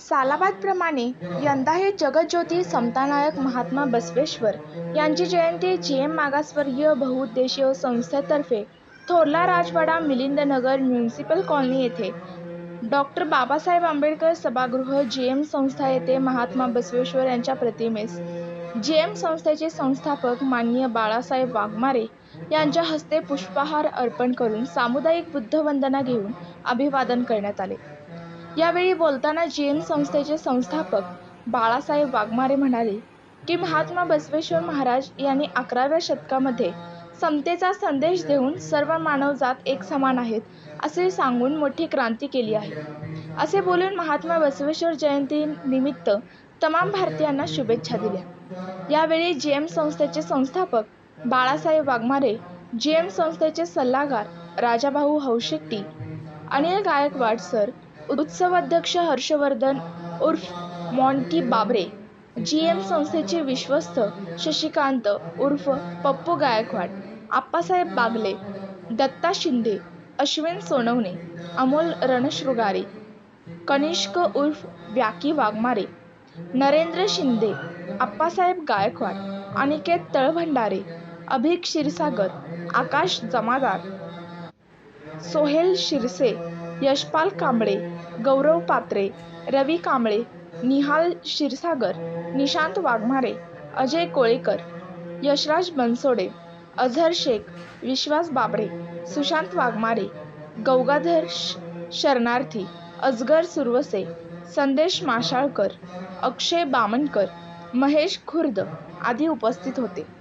सालाबादप्रमाणे यंदाही जगज्योती समतानायक महात्मा बसवेश्वर यांची जयंती G M मागासवर्गीय बहुउद्देशीय संस्थेतर्फे थोरला राजवाडा मिलिंदनगर म्युनिसिपल कॉलनी येथे. डॉक्टर बाबासाहेब आंबेडकर सभागृह जी एम संस्था येथे महात्मा बसवेश्वर यांच्या प्रतिमेस. जी एम संस्थेचे संस्थापक माननीय बाळासाहेब वाघमारे यांच्या हस्ते पुष्पहार अर्पण करून सामुदायिक बुद्धवंदना घेऊन अभिवादन करण्यात आले. यावेळी बोलताना जी एम संस्थेचे संस्थापक बाळासाहेब वाघमारे म्हणाले की महात्मा बसवेश्वर महाराज यांनी अकराव्या शतकामध्ये समतेचा संदेश देऊन सर्व मानवजात एक समान आहेत असे सांगून मोठी क्रांती केली आहे. असे बोलून महात्मा बसवेश्वर जयंती निमित्त तमाम भारतीयांना शुभेच्छा दिल्या. यावेळी जी एम संस्थेचे संस्थापक बाळासाहेब वाघमारे जी एम संस्थेचे सल्लागार राजाभाऊ हौशेट्टी अनिल गायकवाड सर उत्सवाध्यक्ष हर्षवर्धन उर्फ मॉन्टी बाबरे जी एम संस्थेचे विश्वस्त शशिकांत उर्फ पप्पू गायकवाड आप्पासाहेब बागले दत्ता शिंदे अश्विन सोनवणे अमोल रणशृगारे कनिष्क उर्फ व्याकी वाघमारे नरेंद्र शिंदे आप्पासाहेब गायकवाड अनिकेत तळभंडारे अभिक क्षीरसागर आकाश जमादार सोहेल शिरसे यशपाल कांबळे गौरव पात्रे रवी कांबळे निहाल क्षीरसागर निशांत वाघमारे अजय कोळेकर यशराज बनसोडे अझर शेख विश्वास बाबरे सुशांत वाघमारे गौगाधर श शरणार्थी अजगर सुरवसे संदेश माशाळकर अक्षय बामणकर महेश खुर्द आदी उपस्थित होते.